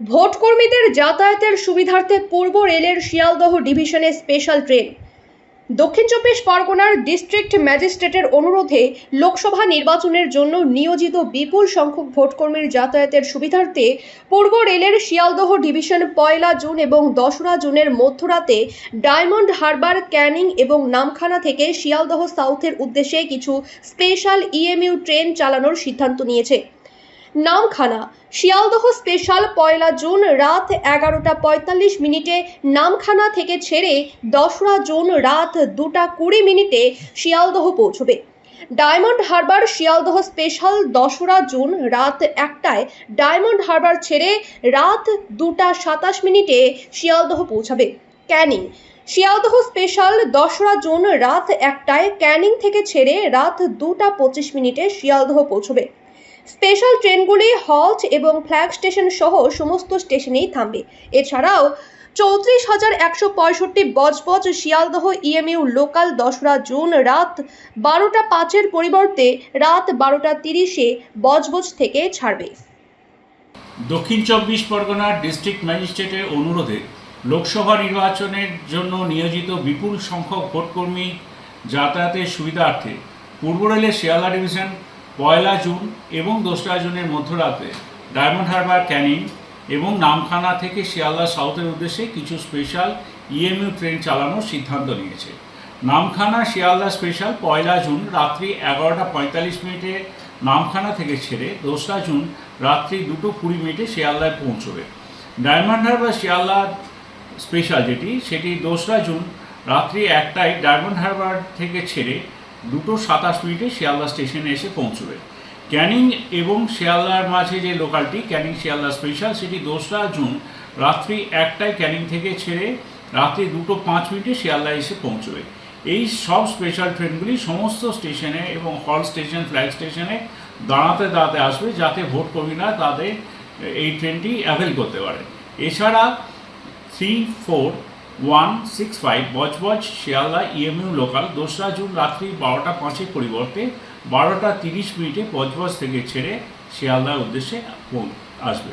ভোটকর্মীদের যাতায়াতের সুবিধার্থে পূর্ব রেলের শিয়ালদহ ডিভিশনে স্পেশাল ট্রেন। দক্ষিণ চব্বিশ পরগনার ডিস্ট্রিক্ট ম্যাজিস্ট্রেটের অনুরোধে লোকসভা নির্বাচনের জন্য নিয়োজিত বিপুল সংখ্যক ভোটকর্মীর যাতায়াতের সুবিধার্থে পূর্ব রেলের শিয়ালদহ ডিভিশন পয়লা জুন এবং দশরা জুনের মধ্যরাতে ডায়মন্ড হারবার, ক্যানিং এবং নামখানা থেকে শিয়ালদহ সাউথের উদ্দেশ্যে কিছু স্পেশাল ইএমইউ ট্রেন চালানোর সিদ্ধান্ত নিয়েছে। নামখানা। শিয়ালদহ স্পেশাল পয়লা জুন রাত এগারোটা পঁয়তাল্লিশ মিনিটে নামখানা থেকে ছেড়ে দশরা জুন রাত দুটা কুড়ি মিনিটে শিয়ালদহ পৌঁছবে। ডায়মন্ড হারবার শিয়ালদহ স্পেশাল দশরা জুন রাত একটায় ডায়মন্ড হারবার ছেড়ে রাত দুটা সাতাশ মিনিটে শিয়ালদহ পৌঁছাবে। ক্যানিং। শিয়ালদহ স্পেশাল দশরা জুন রাত একটায় ক্যানিং থেকে ছেড়ে রাত দুটা পঁচিশ মিনিটে শিয়ালদহ পৌঁছবে। স্পেশাল ট্রেনগুলি হল্ট এবং ফ্ল্যাগ স্টেশন সহ সমস্ত স্টেশনেই থামবে। এছাড়াও চৌত্রিশ হাজার একশো পঁয়ষট্টি বজবজ শিয়ালদহ ইএমইউ লোকাল দশরা জুন রাত বারোটা পাঁচের পরিবর্তে রাত বারোটা তিরিশে বজবজ থেকে ছাড়বে। দক্ষিণ চব্বিশ পরগনার ডিস্ট্রিক্ট ম্যাজিস্ট্রেটের অনুরোধে লোকসভা নির্বাচনের জন্য নিয়োজিত বিপুল সংখ্যক ভোটকর্মী যাতায়াতের সুবিধার্থে পূর্ব রেলের শিয়ালদা ডিভিশন পয়লা জুন এবং দোসরা জুনের মধ্যরাতে ডায়মন্ড হারবার, ক্যানিং এবং নামখানা থেকে শিয়ালদা সাউথের উদ্দেশ্যে কিছু স্পেশাল ইএমইউ ট্রেন চালানোর সিদ্ধান্ত নিয়েছে। নামখানা শিয়ালদা স্পেশাল পয়লা জুন রাত্রি এগারোটা পঁয়তাল্লিশ মিনিটে নামখানা থেকে ছেড়ে দোসরা জুন রাত্রি দুটো কুড়ি মিনিটে শিয়ালদায় পৌঁছবে। ডায়মন্ড হারবার শিয়ালদা স্পেশাল যেটি, সেটি দোসরা জুন রাত্রি একটায় ডায়মন্ড হারবার থেকে ছেড়ে দুটো সাতাশ মিনিটে শিয়ালদা স্টেশনে এসে পৌঁছবে। ক্যানিং এবং শিয়ালদার মাঝে যে লোকালটি, ক্যানিং শিয়ালদা স্পেশাল সেটি, দোসরা জুন রাত্রি একটায় ক্যানিং থেকে ছেড়ে রাত্রি দুটো পাঁচ মিনিটে শিয়ালদা এসে পৌঁছবে। এই সব স্পেশাল ট্রেনগুলি সমস্ত স্টেশনে এবং হল স্টেশন ফ্ল্যাগ স্টেশনে দাঁড়াতে দাঁড়াতে আসবে, যাতে ভোট কর্মীরা তাদের এই ট্রেনটি অ্যাভেল করতে পারে। এছাড়া three four one six five, Budge Budge, Sealdah, EMU local, দোসরা জুন রাত্রি বারোটা পাঁচের পরিবর্তে বারোটা তিরিশ মিনিটে বজবজ থেকে ছেড়ে শিয়ালদার উদ্দেশ্যে আসবে।